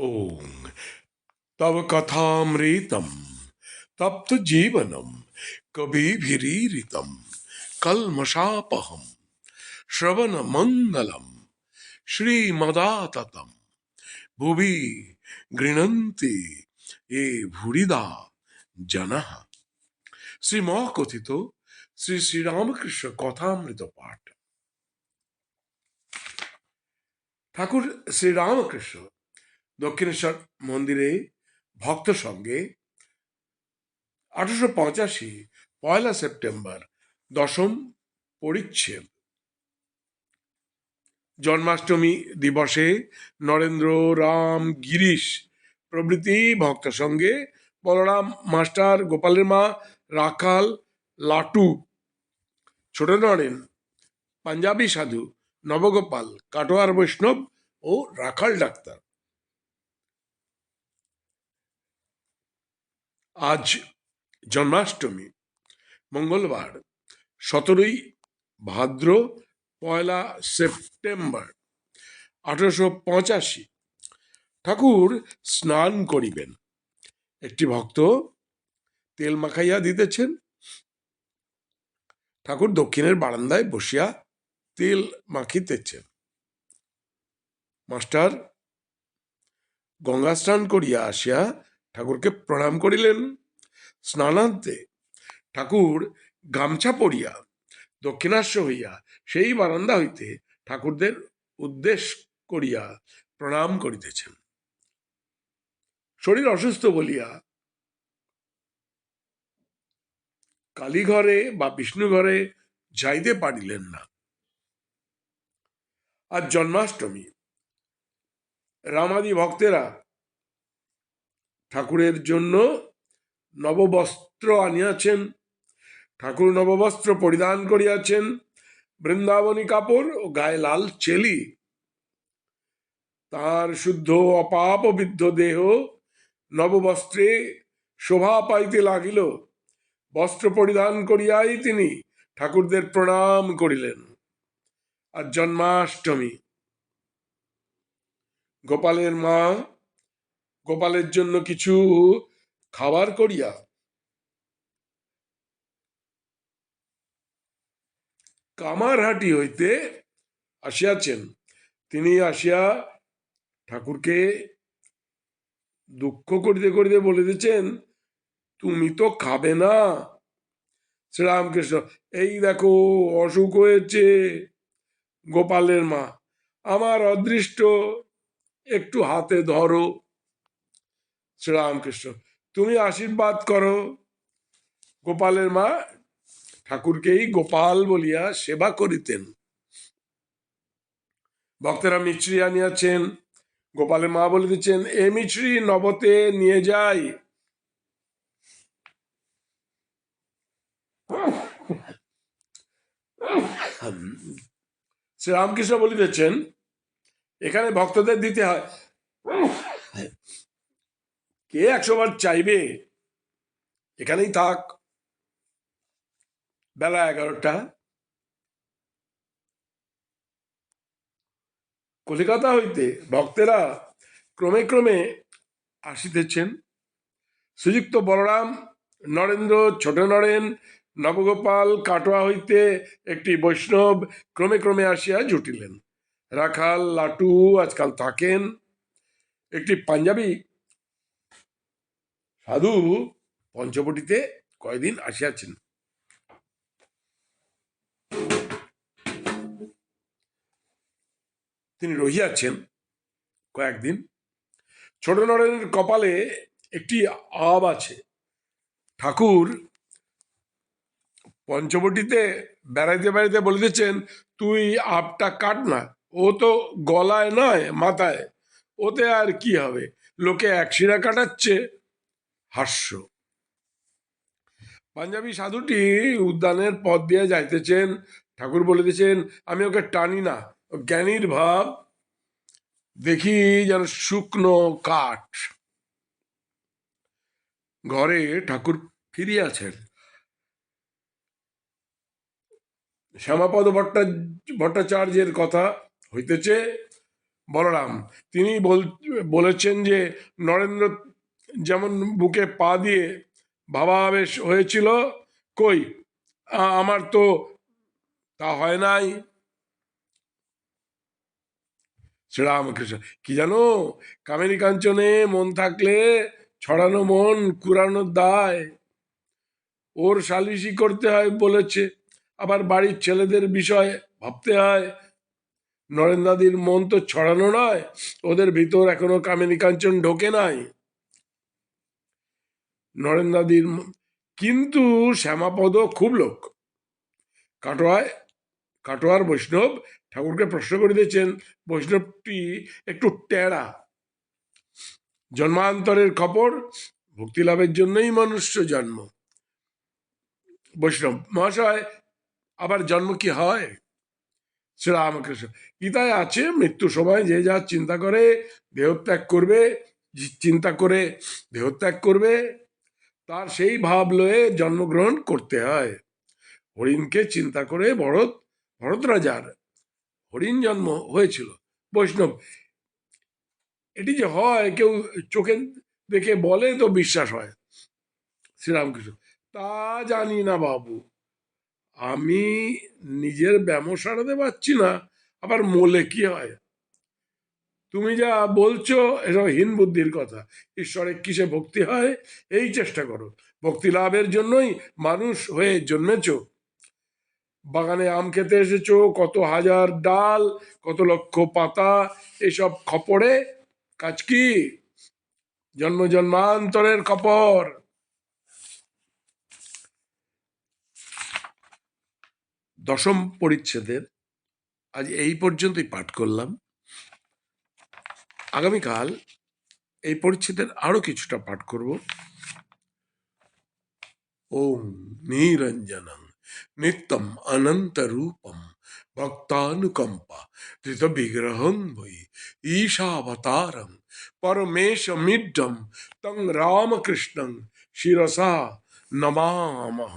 ओम। तव कथामृतम, तप्त जीवनम कभी भीरीतम कलमशापहम श्रवण मंगलम श्रीमदाततम। भुवि गृणन्ति ये भूरिदा जन। श्री मौकथित श्री श्री रामकृष्ण कथामृत पाठ। ठाकुर श्री रामकृष्ण দক্ষিণেশ্বর মন্দিরে ভক্ত সঙ্গে আঠারোশো পঁচাশি পয়লা সেপ্টেম্বর দশম পরিচ্ছেদ। জন্মাষ্টমী দিবসে নরেন্দ্র রাম গিরিশ প্রভৃতি ভক্ত সঙ্গে বলরাম, মাস্টার গোপালের মা, রাখাল, লাটু ছোট নরেন পাঞ্জাবি সাধু, নবগোপাল, কাটোয়ার বৈষ্ণব ও রাখাল ডাক্তার। আজ জন্মাষ্টমী, মঙ্গলবার, সতেরোই ভাদ্র, পয়লা সেপ্টেম্বর, আঠারোশো পঁচাশি। ঠাকুর স্নান করিবেন। একটি ভক্ত তেল মাখাইয়া দিতেছেন। ঠাকুর দক্ষিণের বারান্দায় বসিয়া তেল মাখিতেছেন। মাস্টার গঙ্গা স্নান করিয়া আসিয়া ঠাকুরকে প্রণাম করিলেন। স্নানান্তে ঠাকুর গামছা পরিয়া দক্ষিণাস্য হইয়া সেই বারান্দা হইতে ঠাকুরদের উদ্দেশ করিয়া প্রণাম করিতেছেন। শরীর অসুস্থ বলিয়া কালীঘরে বা বিষ্ণুঘরে যাইতে পারিলেন না। আর জন্মাষ্টমী। রামাদি ভক্তেরা ঠাকুরের জন্য নববস্ত্র আনিয়াছেন। ঠাকুর নববস্ত্র পরিধান করিয়াছেন। বৃন্দাবনী কাপড় ও গায়ে লাল চেলি। তার শুদ্ধ অপাপ বিদ্ধ দেহ নববস্ত্রে শোভা পাইতে লাগিল। বস্ত্র পরিধান করিয়াই তিনি ঠাকুরদের প্রণাম করিলেন। আর জন্মাষ্টমী। গোপালের মা গোপালের জন্য কিছু খাবার করিয়া। কামারহাটি হইতে আসিয়াছেন। তিনি আসিয়া ঠাকুরকে দুঃখ করিতে করিতে বলিতেছেন, তুমি তো খাবে না। শ্রীরামকৃষ্ণ, এই দেখো, অসুখ হয়েছে গোপালের মা। আমার অদৃষ্ট, একটু হাতে ধরো। শ্রীরামকৃষ্ণ। তুমি আশীর্বাদ করো। গোপালের মা ঠাকুরকেই গোপাল বলিয়া সেবা করিতেন। ভক্তেরা মিছরি আনিয়াছেন। গোপালের মা বলিতেছেন এ মিছরি নবতে নিয়ে যাই। শ্রীরামকৃষ্ণ বলিতেছেন এখানে ভক্তদের দিতে হয়। কে একশো বার চাইবে? এখানেই থাক। বেলা এগারোটা। কলিকাতা হইতে ভক্তেরা ক্রমে ক্রমে আসিতেছেন। শ্রীযুক্ত বলরাম, নরেন্দ্র ছোট নরেন নবগোপাল কাটোয়া হইতে একটি বৈষ্ণব ক্রমে ক্রমে আসিয়া জুটিলেন। রাখাল, লাটু আজকাল থাকেন। একটি পাঞ্জাবি সাধু পঞ্চবটিতে কয়দিন আসিয়াছেন? তিনি রহিয়াছেন কয়েকদিন। ছোট নরেনের কপালে একটি আব আছে। ঠাকুর পঞ্চবটিতে বেড়াইতে বেড়াইতে বলিতেছেন, তুই আপটা কাট না, ও তো গলায় নয়, মাথায়, ওতে আর কি হবে? লোকে এক শিরা কাটাচ্ছে হাস্য। পাঞ্জাবি সাধুটি উদ্যানের পথ দিয়ে যাইতেছেন, ঠাকুর বলিতেছেন, আমি ওকে টানি না জ্ঞানীর ভাব, দেখি যেন শুকনো কাঠ। ঘরে ঠাকুর ফিরিয়াছেন। শ্যামাপদ ভট্টা ভট্টাচার্যের কথা হইতেছে, বলরাম, তিনি বল- বলেছেন যে নরেন্দ্র যেমন বুকে পা দিয়ে ভাবাবেশ হয়েছিল, কই? আমার তো তা হয় নাই। শ্রীরামকৃষ্ণ, কি জানো? কামেরী কাঞ্চনে মন থাকলে ছড়ানো মন কুরানোর দায়। ওর সালিশি করতে হয় বলেছে, আবার বাড়ির ছেলেদের বিষয়ে ভাবতে হয়। নরেন্দ্রাদির মন তো ছড়ানো নয়, ওদের ভিতর এখনও কামিনী কাঞ্চন ঢোকে নাই। নরেন্দ্রাদির কিন্তু শ্যামাপদ খুব লোক। কাটোয়ায়, কাটোয়ার বৈষ্ণব ঠাকুরকে প্রশ্ন করে দিয়েছেন বৈষ্ণবটি একটু টেড়া। জন্মান্তরের খবর ভক্তি লাভের জন্যই মনুষ্য জন্ম। বৈষ্ণব মহাশয়, আবার জন্ম কি হয়? শ্রীরামকৃষ্ণ, গীতায় আছে, মৃত্যু সময় যে যা চিন্তা করে, দেহত্যাগ করবে চিন্তা করে দেহত্যাগ করবে। তার সেই ভাব লয়ে জন্মগ্রহণ করতে হয়। হরিণকে চিন্তা করে ভরত ভরত রাজার হরিণ জন্ম হয়েছিল। বৈষ্ণব, এটি যে হয়, কেউ চোখে দেখে বলে তো বিশ্বাস হয়। শ্রীরামকৃষ্ণ, তা জানি না বাবু, আমি নিজের ব্যামো সারাতে পারছি না, আবার মোলে কি হয়? তুমি যা বলছো, এসব হীন বুদ্ধির কথা। ঈশ্বরে কিসে ভক্তি হয়, এই চেষ্টা করো। ভক্তি লাভের জন্যই মানুষ হয়ে জন্মেছো। বাগানে আম খেতে এসেছ, কত হাজার ডাল, কত লক্ষ পাতা, এসব খপরে কাজ কি? জন্ম জন্মান্তরের খপর। দশম পরিচ্ছেদের, আজ এই পর্যন্তই পাঠ করলাম। আগামীকাল এই পরিচ্ছেদের আরো কিছুটা পাঠ করব ওম নিরঞ্জনং নিত্যম অনন্ত রূপম ভক্তানুকম্পা ধৃত বিগ্রহং বৈ ঈশাবতারং পরমেশমিড্ডম তং রামকৃষ্ণং শিরসা নমামহ